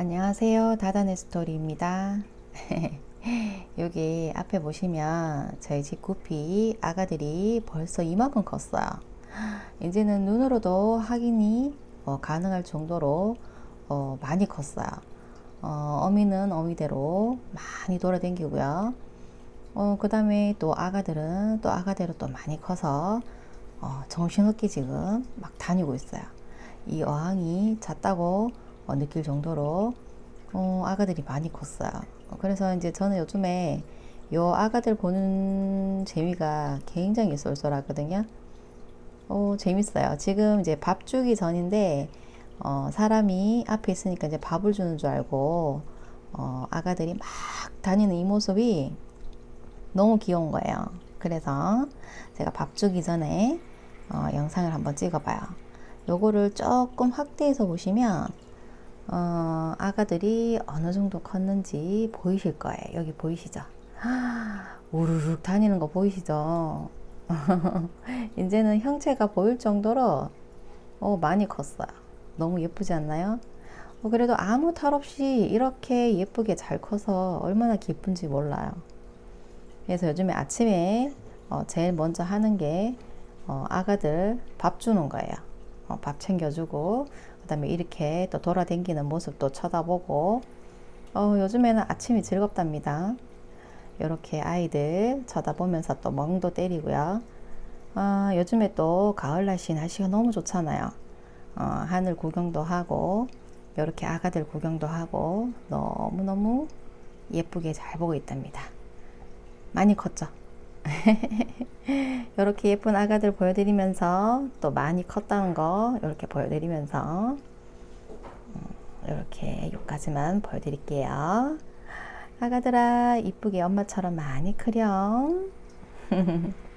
안녕하세요. 다다네 스토리입니다. 여기 앞에 보시면 저희 집 구피 아가들이 벌써 이만큼 컸어요. 이제는 눈으로도 확인이 어, 가능할 정도로 어, 많이 컸어요. 어, 어미는 어미대로 많이 돌아다니고요. 어, 그 다음에 또 아가들은 또 아가대로 또 많이 커서 어, 정신없게 지금 막 다니고 있어요. 이 어항이 잦다고 어, 느낄 정도로 어, 아가들이 많이 컸어요. 어, 그래서 이제 저는 요즘에 요 아가들 보는 재미가 굉장히 쏠쏠하거든요. 어, 재밌어요. 지금 이제 밥 주기 전인데 어, 사람이 앞에 있으니까 이제 밥을 주는 줄 알고 어, 아가들이 막 다니는 이 모습이 너무 귀여운 거예요. 그래서 제가 밥 주기 전에 어, 영상을 한번 찍어봐요. 요거를 조금 확대해서 보시면 어, 아가들이 어느 정도 컸는지 보이실 거예요. 여기 보이시죠? 우르륵 다니는 거 보이시죠? 이제는 형체가 보일 정도로 어, 많이 컸어요. 너무 예쁘지 않나요? 어, 그래도 아무 탈 없이 이렇게 예쁘게 잘 커서 얼마나 기쁜지 몰라요. 그래서 요즘에 아침에 어, 제일 먼저 하는 게 어, 아가들 밥 주는 거예요. 어, 밥 챙겨주고 그 다음에 이렇게 또 돌아다니는 모습도 쳐다보고 어, 요즘에는 아침이 즐겁답니다. 이렇게 아이들 쳐다보면서 또 멍도 때리고요. 아, 요즘에 또 가을 날씨 날씨가 너무 좋잖아요. 어, 하늘 구경도 하고 이렇게 아가들 구경도 하고 너무너무 예쁘게 잘 보고 있답니다. 많이 컸죠? 이렇게 예쁜 아가들 보여드리면서 또 많이 컸다는 거 이렇게 보여드리면서 이렇게 여기까지만 보여드릴게요. 아가들아 이쁘게 엄마처럼 많이 크렴.